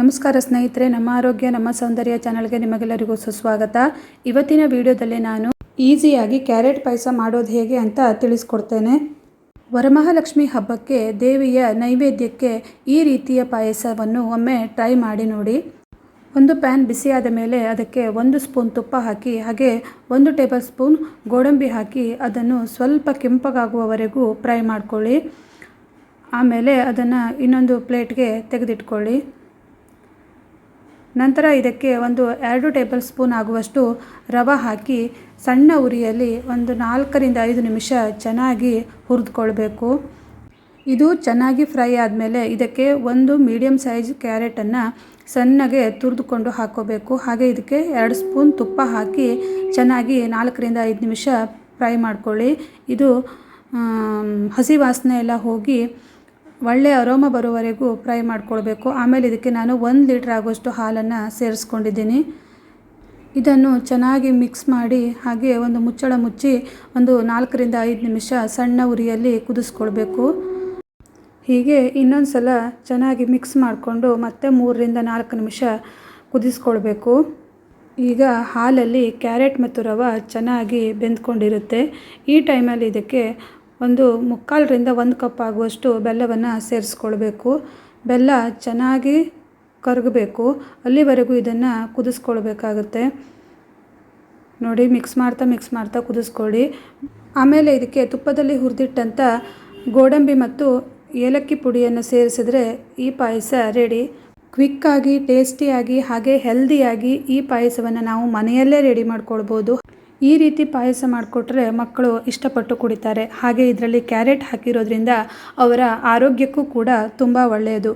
ನಮಸ್ಕಾರ ಸ್ನೇಹಿತರೆ, ನಮ್ಮ ಆರೋಗ್ಯ, ನಮ್ಮ ಸೌಂದರ್ಯ ಚಾನಲ್ಗೆ ನಿಮಗೆಲ್ಲರಿಗೂ ಸುಸ್ವಾಗತ. ಇವತ್ತಿನ ವಿಡಿಯೋದಲ್ಲಿ ನಾನು ಈಸಿಯಾಗಿ ಕ್ಯಾರೆಟ್ ಪಾಯಸ ಮಾಡೋದು ಹೇಗೆ ಅಂತ ತಿಳಿಸ್ಕೊಡ್ತೇನೆ. ವರಮಹಾಲಕ್ಷ್ಮಿ ಹಬ್ಬಕ್ಕೆ ದೇವಿಯ ನೈವೇದ್ಯಕ್ಕೆ ಈ ರೀತಿಯ ಪಾಯಸವನ್ನು ಒಮ್ಮೆ ಟ್ರೈ ಮಾಡಿ ನೋಡಿ. ಒಂದು ಪ್ಯಾನ್ ಬಿಸಿಯಾದ ಮೇಲೆ ಅದಕ್ಕೆ ಒಂದು ಸ್ಪೂನ್ ತುಪ್ಪ ಹಾಕಿ, ಹಾಗೆ ಒಂದು ಟೇಬಲ್ ಸ್ಪೂನ್ ಗೋಡಂಬಿ ಹಾಕಿ ಅದನ್ನು ಸ್ವಲ್ಪ ಕೆಂಪಗಾಗುವವರೆಗೂ ಫ್ರೈ ಮಾಡ್ಕೊಳ್ಳಿ. ಆಮೇಲೆ ಅದನ್ನು ಇನ್ನೊಂದು ಪ್ಲೇಟ್ಗೆ ತೆಗೆದಿಟ್ಕೊಳ್ಳಿ. ನಂತರ ಇದಕ್ಕೆ ಒಂದು ಎರಡು ಟೇಬಲ್ ಸ್ಪೂನ್ ಆಗುವಷ್ಟು ರವೆ ಹಾಕಿ ಸಣ್ಣ ಉರಿಯಲ್ಲಿ ಒಂದು ನಾಲ್ಕರಿಂದ ಐದು ನಿಮಿಷ ಚೆನ್ನಾಗಿ ಹುರಿದುಕೊಳ್ಬೇಕು. ಇದು ಚೆನ್ನಾಗಿ ಫ್ರೈ ಆದಮೇಲೆ ಇದಕ್ಕೆ ಒಂದು ಮೀಡಿಯಮ್ ಸೈಜ್ ಕ್ಯಾರೆಟನ್ನು ಸಣ್ಣಗೆ ತುರಿದುಕೊಂಡು ಹಾಕೋಬೇಕು. ಹಾಗೆ ಇದಕ್ಕೆ ಎರಡು ಸ್ಪೂನ್ ತುಪ್ಪ ಹಾಕಿ ಚೆನ್ನಾಗಿ ನಾಲ್ಕರಿಂದ ಐದು ನಿಮಿಷ ಫ್ರೈ ಮಾಡ್ಕೊಳ್ಳಿ. ಇದು ಹಸಿ ವಾಸನೆ ಎಲ್ಲ ಹೋಗಿ ಒಳ್ಳೆಯ ಅರೋಮ ಬರೋವರೆಗೂ ಫ್ರೈ ಮಾಡ್ಕೊಳ್ಬೇಕು. ಆಮೇಲೆ ಇದಕ್ಕೆ ನಾನು ಒಂದು ಲೀಟ್ರ್ ಆಗುವಷ್ಟು ಹಾಲನ್ನು ಸೇರಿಸ್ಕೊಂಡಿದ್ದೀನಿ. ಇದನ್ನು ಚೆನ್ನಾಗಿ ಮಿಕ್ಸ್ ಮಾಡಿ ಹಾಗೆ ಒಂದು ಮುಚ್ಚಳ ಮುಚ್ಚಿ ಒಂದು ನಾಲ್ಕರಿಂದ ಐದು ನಿಮಿಷ ಸಣ್ಣ ಉರಿಯಲ್ಲಿ ಕುದಿಸ್ಕೊಳ್ಬೇಕು. ಹೀಗೆ ಇನ್ನೊಂದು ಸಲ ಚೆನ್ನಾಗಿ ಮಿಕ್ಸ್ ಮಾಡಿಕೊಂಡು ಮತ್ತೆ ಮೂರರಿಂದ ನಾಲ್ಕು ನಿಮಿಷ ಕುದಿಸ್ಕೊಳ್ಬೇಕು. ಈಗ ಹಾಲಲ್ಲಿ ಕ್ಯಾರೆಟ್ ಮತ್ತು ರವ ಚೆನ್ನಾಗಿ ಬೆಂದ್ಕೊಂಡಿರುತ್ತೆ. ಈ ಟೈಮಲ್ಲಿ ಇದಕ್ಕೆ ಒಂದು ಮುಕ್ಕಾಲರಿಂದ ಒಂದು ಕಪ್ ಆಗುವಷ್ಟು ಬೆಲ್ಲವನ್ನು ಸೇರಿಸ್ಕೊಳ್ಬೇಕು. ಬೆಲ್ಲ ಚೆನ್ನಾಗಿ ಕರಗಬೇಕು. ಅಲ್ಲಿವರೆಗೂ ಇದನ್ನು ಕುದಿಸ್ಕೊಳ್ಬೇಕಾಗುತ್ತೆ. ನೋಡಿ, ಮಿಕ್ಸ್ ಮಾಡ್ತಾ ಮಿಕ್ಸ್ ಮಾಡ್ತಾ ಕುದಿಸ್ಕೊಳ್ಳಿ. ಆಮೇಲೆ ಇದಕ್ಕೆ ತುಪ್ಪದಲ್ಲಿ ಹುರಿದಿಟ್ಟಂಥ ಗೋಡಂಬಿ ಮತ್ತು ಏಲಕ್ಕಿ ಪುಡಿಯನ್ನು ಸೇರಿಸಿದ್ರೆ ಈ ಪಾಯಸ ರೆಡಿ. ಕ್ವಿಕ್ಕಾಗಿ, ಟೇಸ್ಟಿಯಾಗಿ, ಹಾಗೆ ಹೆಲ್ದಿಯಾಗಿ ಈ ಪಾಯಸವನ್ನು ನಾವು ಮನೆಯಲ್ಲೇ ರೆಡಿ ಮಾಡ್ಕೊಳ್ಬೋದು. ಈ ರೀತಿ ಪಾಯಸ ಮಾಡಿಕೊಟ್ರೆ ಮಕ್ಕಳು ಇಷ್ಟಪಟ್ಟು ಕುಡಿತಾರೆ. ಹಾಗೆ ಇದರಲ್ಲಿ ಕ್ಯಾರೆಟ್ ಹಾಕಿರೋದ್ರಿಂದ ಅವರ ಆರೋಗ್ಯಕ್ಕೂ ಕೂಡ ತುಂಬ ಒಳ್ಳೆಯದು.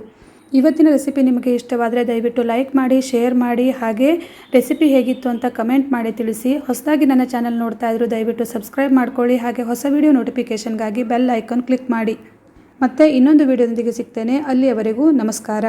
ಇವತ್ತಿನ ರೆಸಿಪಿ ನಿಮಗೆ ಇಷ್ಟವಾದರೆ ದಯವಿಟ್ಟು ಲೈಕ್ ಮಾಡಿ, ಶೇರ್ ಮಾಡಿ, ಹಾಗೆ ರೆಸಿಪಿ ಹೇಗಿತ್ತು ಅಂತ ಕಮೆಂಟ್ ಮಾಡಿ ತಿಳಿಸಿ. ಹೊಸದಾಗಿ ನನ್ನ ಚಾನಲ್ ನೋಡ್ತಾ ಇದ್ರು ದಯವಿಟ್ಟು ಸಬ್ಸ್ಕ್ರೈಬ್ ಮಾಡ್ಕೊಳ್ಳಿ, ಹಾಗೆ ಹೊಸ ವಿಡಿಯೋ ನೋಟಿಫಿಕೇಷನ್ಗಾಗಿ ಬೆಲ್ ಐಕಾನ್ ಕ್ಲಿಕ್ ಮಾಡಿ. ಮತ್ತೆ ಇನ್ನೊಂದು ವಿಡಿಯೋದೊಂದಿಗೆ ಸಿಗ್ತೇನೆ. ಅಲ್ಲಿಯವರೆಗೂ ನಮಸ್ಕಾರ.